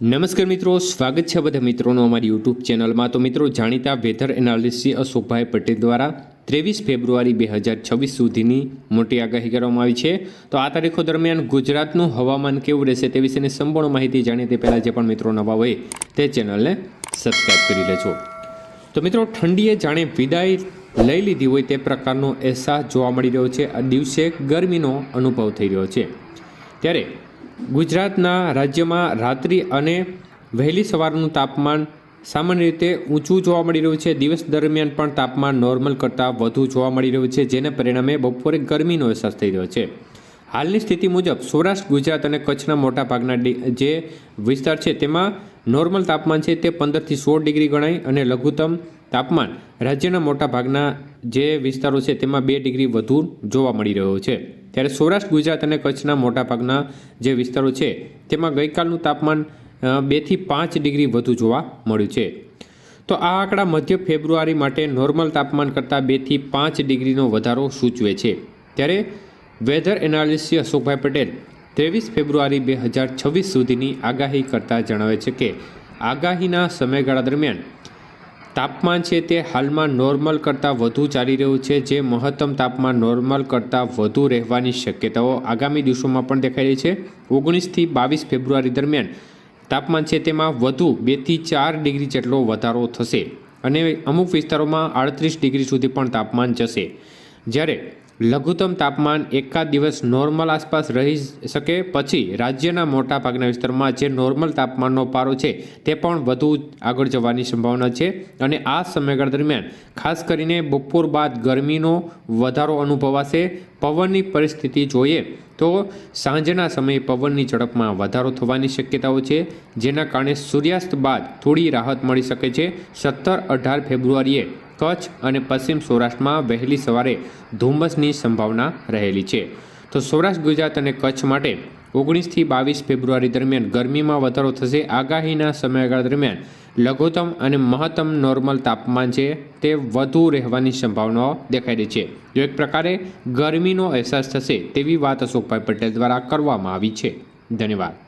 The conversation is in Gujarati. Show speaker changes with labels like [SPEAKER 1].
[SPEAKER 1] નમસ્કાર મિત્રો, સ્વાગત છે બધા મિત્રોનો અમારી યુટ્યુબ ચેનલમાં. તો મિત્રો, જાણીતા વેધર એનાલિસ્ટ અશોકભાઈ પટેલ દ્વારા ત્રેવીસ ફેબ્રુઆરી બે હજાર છવ્વીસ સુધીની મોટી આગાહી કરવામાં આવી છે. તો આ તારીખો દરમિયાન ગુજરાતનું હવામાન કેવું રહેશે તે વિશેની સંપૂર્ણ માહિતી જાણીએ તે પહેલાં જે પણ મિત્રો નવા હોય તે ચેનલને સબસ્ક્રાઈબ કરી લેજો. તો મિત્રો, ઠંડીએ જાણે વિદાય લઈ લીધી હોય તે પ્રકારનો અહેસાસ જોવા મળી રહ્યો છે. આ દિવસે ગરમીનો અનુભવ થઈ રહ્યો છે. ત્યારે ગુજરાતના રાજ્યમાં રાત્રિ અને વહેલી સવારનું તાપમાન સામાન્ય રીતે ઊંચું જોવા મળી રહ્યું છે. દિવસ દરમિયાન પણ તાપમાન નોર્મલ કરતાં વધુ જોવા મળી રહ્યું છે, જેને પરિણામે બપોરે ગરમીનો અહેસાસ થઈ રહ્યો છે. હાલની સ્થિતિ મુજબ સૌરાષ્ટ્ર, ગુજરાત અને કચ્છના મોટાભાગના જે વિસ્તાર છે તેમાં નોર્મલ તાપમાન છે તે પંદરથી સોળ ડિગ્રી ગણાય અને લઘુત્તમ તાપમાન રાજ્યના મોટાભાગના જે વિસ્તારો છે તેમાં બે ડિગ્રી વધુ જોવા મળી રહ્યો છે. ત્યારે સૌરાષ્ટ્ર, ગુજરાત અને કચ્છના મોટાભાગના જે વિસ્તારો છે, તેમાં ગઈકાલનું તાપમાન બેથી પાંચ ડિગ્રી વધુ જોવા મળ્યું છે. તો આ આંકડા મધ્ય ફેબ્રુઆરી માટે નોર્મલ તાપમાન કરતાં બેથી પાંચ ડિગ્રીનો વધારો સૂચવે છે. ત્યારે વેધર એનાલિસ્ટ અશોકભાઈ પટેલ ત્રેવીસ ફેબ્રુઆરી બે હજાર છવ્વીસ સુધીની આગાહી કરતાં જણાવે છે કે, આગાહીના સમયગાળા દરમિયાન તાપમાન છે તે હાલમાં નોર્મલ કરતાં વધુ ચાલી રહ્યું છે, જે મહત્તમ તાપમાન નોર્મલ કરતાં વધુ રહેવાની શક્યતાઓ આગામી દિવસોમાં પણ દેખાઈ રહી છે. ઓગણીસથી બાવીસ ફેબ્રુઆરી દરમિયાન તાપમાન છે તેમાં વધુ બેથી ચાર ડિગ્રી જેટલો વધારો થશે અને અમુક વિસ્તારોમાં આડત્રીસ ડિગ્રી સુધી પણ તાપમાન જશે. જ્યારે લઘુત્તમ તાપમાન એકાદ દિવસ નોર્મલ આસપાસ રહી શકે પછી રાજ્યના મોટા ભાગના વિસ્તારમાં જે નોર્મલ તાપમાનનો પારો છે તે પણ વધુ આગળ જવાની સંભાવના છે અને આ સમયગાળા દરમિયાન ખાસ કરીને બપોર બાદ ગરમીનો વધારો અનુભવાશે. પવનની પરિસ્થિતિ જોઈએ તો સાંજના સમયે પવનની ઝડપમાં વધારો થવાની શક્યતાઓ છે, જેના કારણે સૂર્યાસ્ત બાદ થોડી રાહત મળી શકે છે. સત્તર અઢાર ફેબ્રુઆરીએ કચ્છ અને પશ્ચિમ સૌરાષ્ટ્રમાં વહેલી સવારે ધુમ્મસની સંભાવના રહેલી છે. તો સૌરાષ્ટ્ર, ગુજરાત અને કચ્છ માટે ઓગણીસથી બાવીસ ફેબ્રુઆરી દરમિયાન ગરમીમાં વધારો થશે. આગાહીના સમયગાળા દરમિયાન લઘુત્તમ અને મહત્તમ નોર્મલ તાપમાન છે તે વધુ રહેવાની સંભાવનાઓ દેખાઈ રહી છે. જો એક પ્રકારે ગરમીનો અહેસાસ થશે તેવી વાત અશોકભાઈ પટેલ દ્વારા કરવામાં આવી છે. ધન્યવાદ.